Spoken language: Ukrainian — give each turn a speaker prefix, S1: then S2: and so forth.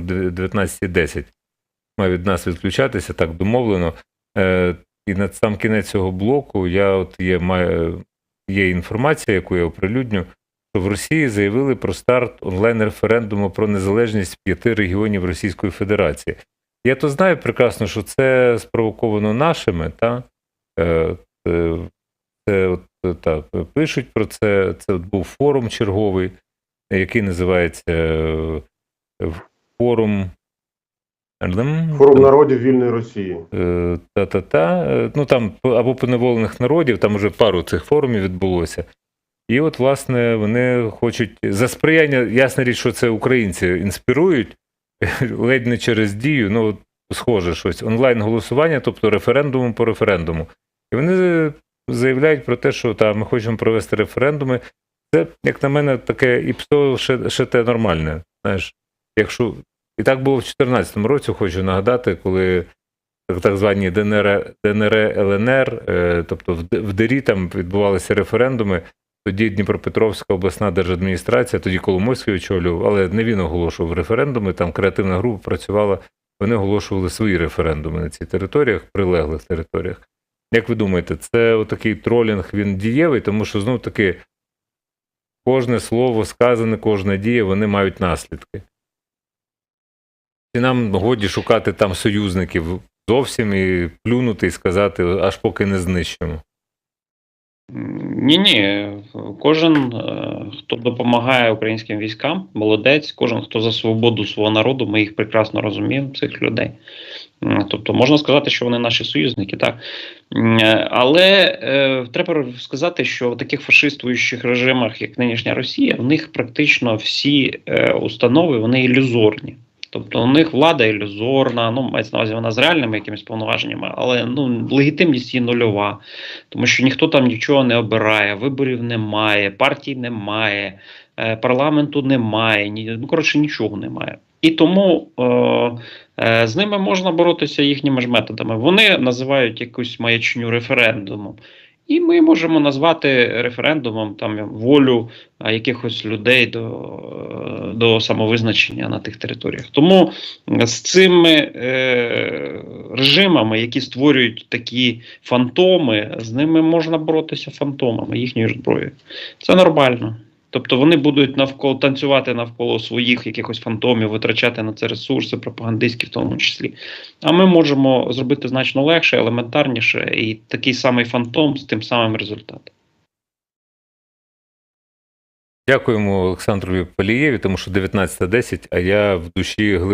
S1: ну, 19.10 має від нас відключатися, так домовлено. Е, і на сам кінець цього блоку я от є, маю, є інформація, яку я оприлюдню, що в Росії заявили про старт онлайн-референдуму про незалежність п'яти регіонів Російської Федерації. Я то знаю прекрасно, що це спровоковано нашими, та? Е, е, це от, так, пишуть про це. Це от був форум черговий, який називається форум.
S2: Форум народів вільної Росії.
S1: Е, Та-та-та. Е, Ну там або поневолених народів, там вже пару цих форумів відбулося. І от, власне, вони хочуть за сприяння, ясна річ, що це українці інспірують, ледь не через дію, ну, схоже щось, онлайн-голосування, тобто референдумом по референдуму. І вони заявляють про те, що та, ми хочемо провести референдуми. Це, як на мене, таке ІПСО ще, ще те нормальне. Знаєш, якщо і так було в 2014 році, хочу нагадати, коли так, звані ДНР, ДНР ЛНР, е, тобто в ДРІ там відбувалися референдуми. Тоді Дніпропетровська обласна держадміністрація, тоді Коломойський очолював, але не він оголошував референдуми. Там креативна група працювала. Вони оголошували свої референдуми на цих територіях, прилеглих територіях. Як ви думаєте, це отакий тролінг він дієвий, тому що знов таки кожне слово сказане, кожна дія, вони мають наслідки. І нам годі шукати там союзників зовсім і плюнути і сказати, аж поки не знищимо.
S3: Ні, ні. Кожен, е, хто допомагає українським військам, молодець, кожен, хто за свободу свого народу, ми їх прекрасно розуміємо, цих людей. Тобто можна сказати, що вони наші союзники, так. Е, Але е, треба сказати, що в таких фашистуючих режимах, як нинішня Росія, в них практично всі е, установи вони ілюзорні. Тобто у них влада ілюзорна, ну мається на увазі вона з реальними якимись повноваженнями, але ну легітимність її нульова, тому що ніхто там нічого не обирає, виборів немає, партій немає, е, парламенту немає, ні, ну коротше нічого немає. І тому е, е, з ними можна боротися їхніми ж методами. Вони називають якусь маячню референдумом. І ми можемо назвати референдумом там волю якихось людей до, е, до самовизначення на тих територіях. Тому з цими е, режимами, які створюють такі фантоми, з ними можна боротися фантомами, їхньою ж зброєю. Це нормально. Тобто вони будуть навколо танцювати навколо своїх якихось фантомів, витрачати на це ресурси, пропагандистські в тому числі. А ми можемо зробити значно легше, елементарніше, і такий самий фантом з тим самим результатом.
S1: Дякуємо Олександрові Палієві, тому що 19.10, а я в душі глибоко